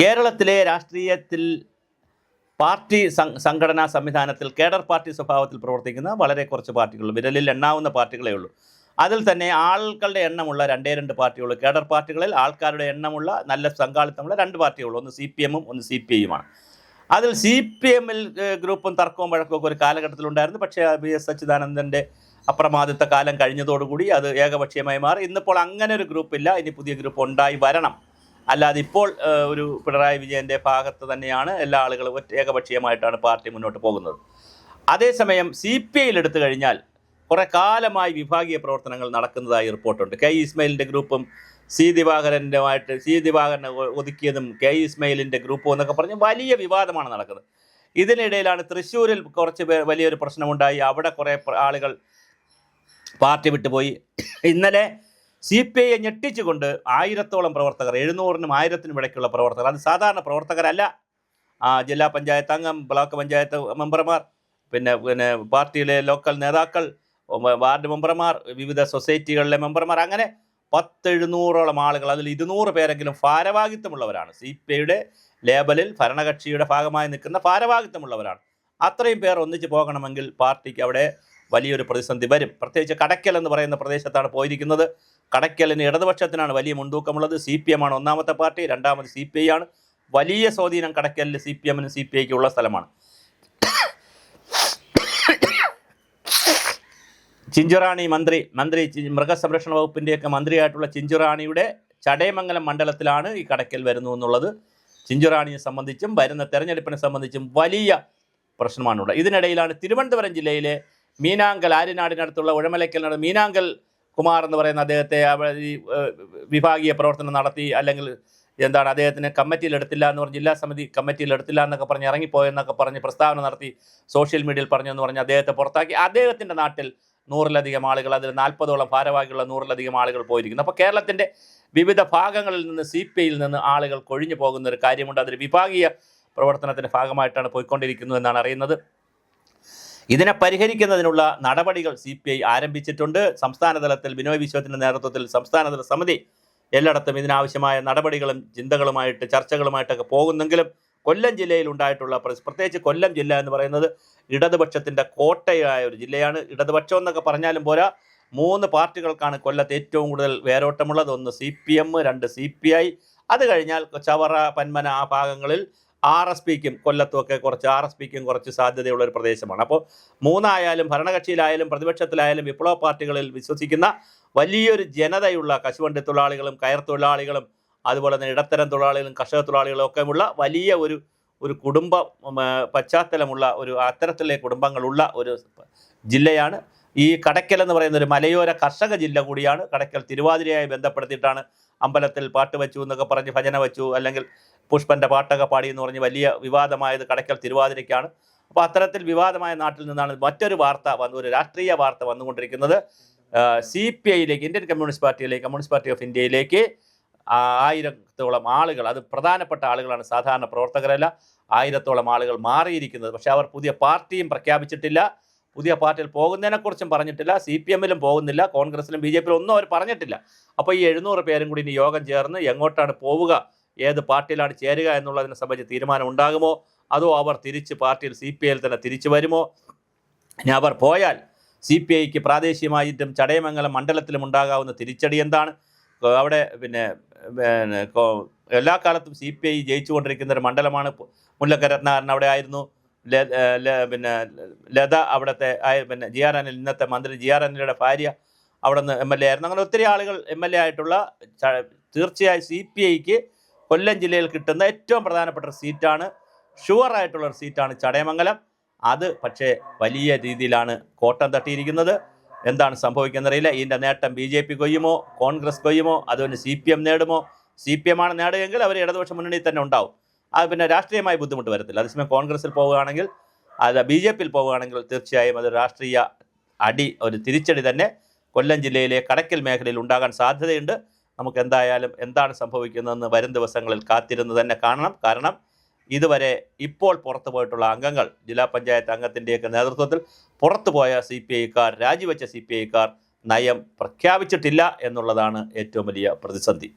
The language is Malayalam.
കേരളത്തിലെ രാഷ്ട്രീയത്തിൽ പാർട്ടി സംഘടനാ സംവിധാനത്തിൽ കേഡർ പാർട്ടി സ്വഭാവത്തിൽ പ്രവർത്തിക്കുന്ന വളരെ കുറച്ച് പാർട്ടികളുള്ളൂ വിരലിൽ എണ്ണാവുന്ന പാർട്ടികളേ ഉള്ളൂ. അതിൽ തന്നെ ആളുകളുടെ എണ്ണമുള്ള രണ്ടേ രണ്ട് പാർട്ടികൾ കേഡർ പാർട്ടികളിൽ ആൾക്കാരുടെ എണ്ണമുള്ള നല്ല പങ്കാളിത്തമുള്ള രണ്ട് പാർട്ടികൾ ഒന്ന് സി പി എമ്മും ഒന്ന് സി പി ഐയുമാണ്. അതിൽ സി പി എമ്മിൽ ഗ്രൂപ്പും തർക്കവും വഴക്കമൊക്കെ ഒരു കാലഘട്ടത്തിലുണ്ടായിരുന്നു. പക്ഷേ ബി എസ് അച്യുതാനന്ദന്റെ അപ്രമാദിത്ത കാലം കഴിഞ്ഞതോടുകൂടി അത് ഏകപക്ഷീയമായി മാറി. ഇന്നിപ്പോൾ അങ്ങനെ ഒരു ഗ്രൂപ്പില്ല. ഇനി പുതിയ ഗ്രൂപ്പ് ഉണ്ടായി വരണം. അല്ലാതെ ഇപ്പോൾ ഒരു പിണറായി വിജയന്റെ ഭാഗത്ത് തന്നെയാണ് എല്ലാ ആളുകളും ഏകപക്ഷീയമായിട്ടാണ് പാർട്ടി മുന്നോട്ട് പോകുന്നത്. അതേസമയം സി പി ഐയിൽ എടുത്തു കഴിഞ്ഞാൽ കുറേ കാലമായി വിഭാഗീയ പ്രവർത്തനങ്ങൾ നടക്കുന്നതായി റിപ്പോർട്ടുണ്ട്. കെ ഇസ്മയിലിന്റെ ഗ്രൂപ്പും സി ദിവാകരന്റെമായിട്ട് സി ദിവാകരനെ ഒതുക്കിയതും കെ ഇസ്മയിലിന്റെ ഗ്രൂപ്പും എന്നൊക്കെ പറഞ്ഞ് വലിയ വിവാദമാണ് നടക്കുന്നത്. ഇതിനിടയിലാണ് തൃശ്ശൂരിൽ കുറച്ച് പേർ വലിയൊരു പ്രശ്നമുണ്ടായി. അവിടെ കുറേ ആളുകൾ പാർട്ടി വിട്ടുപോയി. ഇന്നലെ സി പി ഐയെ ഞെട്ടിച്ചുകൊണ്ട് ആയിരത്തോളം പ്രവർത്തകർ എഴുന്നൂറിനും ആയിരത്തിനും ഇടയ്ക്കുള്ള പ്രവർത്തകർ അത് സാധാരണ പ്രവർത്തകരല്ല. ജില്ലാ പഞ്ചായത്ത് അംഗം ബ്ലോക്ക് പഞ്ചായത്ത് മെമ്പർമാർ പിന്നെ പിന്നെ പാർട്ടിയിലെ ലോക്കൽ നേതാക്കൾ വാർഡ് മെമ്പർമാർ വിവിധ സൊസൈറ്റികളിലെ മെമ്പർമാർ അങ്ങനെ പത്തെഴുന്നൂറോളം ആളുകൾ അതിൽ ഇരുന്നൂറ് പേരെങ്കിലും ഭാരവാഹിത്വമുള്ളവരാണ്. സി പി ഐയുടെ ലേബലിൽ ഭരണകക്ഷിയുടെ ഭാഗമായി നിൽക്കുന്ന ഭാരവാഹിത്വമുള്ളവരാണ്. അത്രയും പേർ ഒന്നിച്ച് പോകണമെങ്കിൽ പാർട്ടിക്ക് അവിടെ വലിയൊരു പ്രതിസന്ധി വരും. പ്രത്യേകിച്ച് കടയ്ക്കൽ എന്ന് പറയുന്ന പ്രദേശത്താണ് പോയിരിക്കുന്നത്. കടയ്ക്കലിന് ഇടതുപക്ഷത്തിനാണ് വലിയ മുൻതൂക്കമുള്ളത്. സി പി എം ആണ് ഒന്നാമത്തെ പാർട്ടി രണ്ടാമത് സി പി ഐ ആണ്. വലിയ സ്വാധീനം കടയ്ക്കലിൽ സി പി എമ്മിനും സി പി ഐക്കും ഉള്ള സ്ഥലമാണ്. ചിഞ്ചുറാണി മന്ത്രി മന്ത്രി മൃഗസംരക്ഷണ വകുപ്പിന്റെയൊക്കെ മന്ത്രിയായിട്ടുള്ള ചിഞ്ചുറാണിയുടെ ചടയമംഗലം മണ്ഡലത്തിലാണ് ഈ കടയ്ക്കൽ വരുന്നു എന്നുള്ളത്. ചിഞ്ചുറാണിയെ സംബന്ധിച്ചും വരുന്ന തെരഞ്ഞെടുപ്പിനെ സംബന്ധിച്ചും വലിയ പ്രശ്നമാണുള്ളത്. ഇതിനിടയിലാണ് തിരുവനന്തപുരം ജില്ലയിലെ മീനാങ്കൽ ആര്യനാടിനടുത്തുള്ള ഉഴമലയ്ക്കൽ നടന്ന മീനാങ്കൽ കുമാർ എന്ന് പറയുന്ന അദ്ദേഹത്തെ ഈ വിഭാഗീയ പ്രവർത്തനം നടത്തി അല്ലെങ്കിൽ എന്താണ് അദ്ദേഹത്തിന് കമ്മിറ്റിയിൽ എടുത്തില്ല എന്ന് പറഞ്ഞ് ജില്ലാ സമിതി കമ്മിറ്റിയിൽ എടുത്തില്ല എന്നൊക്കെ പറഞ്ഞ് ഇറങ്ങിപ്പോയെന്നൊക്കെ പറഞ്ഞ് പ്രസ്താവന നടത്തി സോഷ്യൽ മീഡിയയിൽ പറഞ്ഞെന്ന് പറഞ്ഞ് അദ്ദേഹത്തെ പുറത്താക്കി. അദ്ദേഹത്തിന്റെ നാട്ടിൽ നൂറിലധികം ആളുകൾ അതിൽ നാൽപ്പതോളം ഭാരവാഹികളുള്ള നൂറിലധികം ആളുകൾ പോയിരിക്കുന്നു. അപ്പോൾ കേരളത്തിന്റെ വിവിധ ഭാഗങ്ങളിൽ നിന്ന് സി പി ഐയിൽ നിന്ന് ആളുകൾ കൊഴിഞ്ഞു പോകുന്ന ഒരു കാര്യമുണ്ട്. അതൊരു വിഭാഗീയ പ്രവർത്തനത്തിന്റെ ഭാഗമായിട്ടാണ് പോയിക്കൊണ്ടിരിക്കുന്നത് എന്നാണ് അറിയുന്നത്. ഇതിനെ പരിഹരിക്കുന്നതിനുള്ള നടപടികൾ സി പി ഐ ആരംഭിച്ചിട്ടുണ്ട്. സംസ്ഥാന തലത്തിൽ ബിനോയ് വിശ്വത്തിന്റെ നേതൃത്വത്തിൽ സംസ്ഥാനതല സമിതി എല്ലായിടത്തും ഇതിനാവശ്യമായ നടപടികളും ചിന്തകളുമായിട്ട് ചർച്ചകളുമായിട്ടൊക്കെ പോകുന്നെങ്കിലും കൊല്ലം ജില്ലയിൽ ഉണ്ടായിട്ടുള്ള പ്രത്യേകിച്ച് കൊല്ലം ജില്ല എന്ന് പറയുന്നത് ഇടതുപക്ഷത്തിന്റെ കോട്ടയായ ഒരു ജില്ലയാണ്. ഇടതുപക്ഷം എന്നൊക്കെ പറഞ്ഞാലും പോരാ മൂന്ന് പാർട്ടികൾക്കാണ് കൊല്ലത്ത് ഏറ്റവും കൂടുതൽ വേരോട്ടമുള്ളത്. ഒന്ന് സി പി എം രണ്ട് സി പി ഐ. അത് കഴിഞ്ഞാൽ ചവറ പന്മന ആ ഭാഗങ്ങളിൽ ആർ എസ് പിക്കും കൊല്ലത്തുമൊക്കെ കുറച്ച് ആർ എസ് പിക്കും കുറച്ച് സാധ്യതയുള്ള ഒരു പ്രദേശമാണ്. അപ്പോൾ മൂന്നായാലും ഭരണകക്ഷിയിലായാലും പ്രതിപക്ഷത്തിലായാലും വിപ്ലവ പാർട്ടികളിൽ വിശ്വസിക്കുന്ന വലിയൊരു ജനതയുള്ള കശുവണ്ടി തൊഴിലാളികളും കയർ തൊഴിലാളികളും അതുപോലെ തന്നെ ഇടത്തരം തൊഴിലാളികളും കർഷക തൊഴിലാളികളും ഒക്കെ ഉള്ള വലിയ ഒരു ഒരു കുടുംബ പശ്ചാത്തലമുള്ള ഒരു അത്തരത്തിലെ കുടുംബങ്ങളുള്ള ഒരു ജില്ലയാണ്. ഈ കടയ്ക്കൽ എന്ന് പറയുന്ന ഒരു മലയോര കർഷക ജില്ല കൂടിയാണ്. കടയ്ക്കൽ തിരുവാതിരയായി ബന്ധപ്പെടുത്തിയിട്ടാണ് അമ്പലത്തിൽ പാട്ട് വെച്ചു എന്നൊക്കെ പറഞ്ഞ് ഭജന വെച്ചു. അല്ലെങ്കിൽ പുഷ്പന്റെ പാട്ടൊക്കെ പാടി എന്ന് പറഞ്ഞ് വലിയ വിവാദമായത് കടയ്ക്കൽ തിരുവാതിരയ്ക്കാണ്. അപ്പോൾ അത്തരത്തിൽ വിവാദമായ നാട്ടിൽ നിന്നാണ് മറ്റൊരു വാർത്ത വന്നു ഒരു രാഷ്ട്രീയ വാർത്ത വന്നുകൊണ്ടിരിക്കുന്നത്. സി പി ഐയിലേക്ക് ഇന്ത്യൻ കമ്മ്യൂണിസ്റ്റ് പാർട്ടിയിലേക്ക് കമ്മ്യൂണിസ്റ്റ് പാർട്ടി ഓഫ് ഇന്ത്യയിലേക്ക് ആയിരത്തോളം ആളുകൾ അത് പ്രധാനപ്പെട്ട ആളുകളാണ് സാധാരണ പ്രവർത്തകരല്ല ആയിരത്തോളം ആളുകൾ മാറിയിരിക്കുന്നത്. പക്ഷേ അവർ പുതിയ പാർട്ടിയും പ്രഖ്യാപിച്ചിട്ടില്ല. പുതിയ പാർട്ടിയിൽ പോകുന്നതിനെക്കുറിച്ചും പറഞ്ഞിട്ടില്ല സി പി എമ്മിലും പോകുന്നില്ല കോൺഗ്രസിലും ബി ജെ പിയിലും ഒന്നും അവർ പറഞ്ഞിട്ടില്ല. അപ്പോൾ ഈ എഴുന്നൂറ് പേരും കൂടി ഇനി യോഗം ചേർന്ന് എങ്ങോട്ടാണ് പോവുക? ഏത് പാർട്ടിയിലാണ് ചേരുക എന്നുള്ളതിനെ സംബന്ധിച്ച് തീരുമാനം ഉണ്ടാകുമോ? അതോ അവർ തിരിച്ച് പാർട്ടിയിൽ സി പി ഐയിൽ തന്നെ തിരിച്ചു വരുമോ? ഇനി അവർ പോയാൽ സി പി ഐക്ക് പ്രാദേശികമായിട്ടും ചടയമംഗലം മണ്ഡലത്തിലും ഉണ്ടാകാവുന്ന തിരിച്ചടി എന്താണ്? അവിടെ പിന്നെ എല്ലാ കാലത്തും സി പി ഐ ജയിച്ചുകൊണ്ടിരിക്കുന്ന ഒരു മണ്ഡലമാണ് മുല്ലക്കര രത്നാകരൻ അവിടെ ആയിരുന്നു. പിന്നെ ലത അവിടുത്തെ പിന്നെ ജി ആർ അനിൽ ഇന്നത്തെ മന്ത്രി ജി ആർ അനിലയുടെ ഭാര്യ അവിടെ നിന്ന് എം എൽ എ ആയിരുന്നു. അങ്ങനെ ഒത്തിരി ആളുകൾ എം എൽ എ ആയിട്ടുള്ള തീർച്ചയായും സി പി ഐക്ക് കൊല്ലം ജില്ലയിൽ കിട്ടുന്ന ഏറ്റവും പ്രധാനപ്പെട്ട ഒരു സീറ്റാണ്. ഷുവർ ആയിട്ടുള്ള ഒരു സീറ്റാണ് ചടയമംഗലം. അത് പക്ഷേ വലിയ രീതിയിലാണ് കോട്ടം തട്ടിയിരിക്കുന്നത്. എന്താണ് സംഭവിക്കുന്നറിയില്ല. ഇതിന്റെ നേട്ടം ബി ജെ പി കൊയ്യുമോ? കോൺഗ്രസ് കൊയ്യുമോ? അതുപോലെ സി പി എം നേടുമോ? സി പി എം ആണ് നേടുകയെങ്കിൽ അവർ ഇടതുപക്ഷ മുന്നണിയിൽ തന്നെ ഉണ്ടാവും. അത് പിന്നെ രാഷ്ട്രീയമായ ബുദ്ധിമുട്ട് വരത്തില്ല. അതേസമയം കോൺഗ്രസിൽ പോവുകയാണെങ്കിൽ അത് ബി ജെ പിയിൽ പോവുകയാണെങ്കിൽ തീർച്ചയായും അത് രാഷ്ട്രീയ അടി ഒരു തിരിച്ചടി തന്നെ കൊല്ലം ജില്ലയിലെ കടക്കൽ മേഖലയിൽ ഉണ്ടാകാൻ സാധ്യതയുണ്ട്. നമുക്ക് എന്തായാലും എന്താണ് സംഭവിക്കുന്നതെന്ന് വരും ദിവസങ്ങളിൽ കാത്തിരുന്ന് തന്നെ കാണണം. കാരണം ഇതുവരെ ഇപ്പോൾ പുറത്തു പോയിട്ടുള്ള അംഗങ്ങൾ ജില്ലാ പഞ്ചായത്ത് അംഗത്തിന്റെയൊക്കെ നേതൃത്വത്തിൽ പുറത്തു പോയ സി പി ഐക്കാർ രാജിവെച്ച സി പി ഐക്കാർ നയം പ്രഖ്യാപിച്ചിട്ടില്ല എന്നുള്ളതാണ് ഏറ്റവും വലിയ പ്രതിസന്ധി.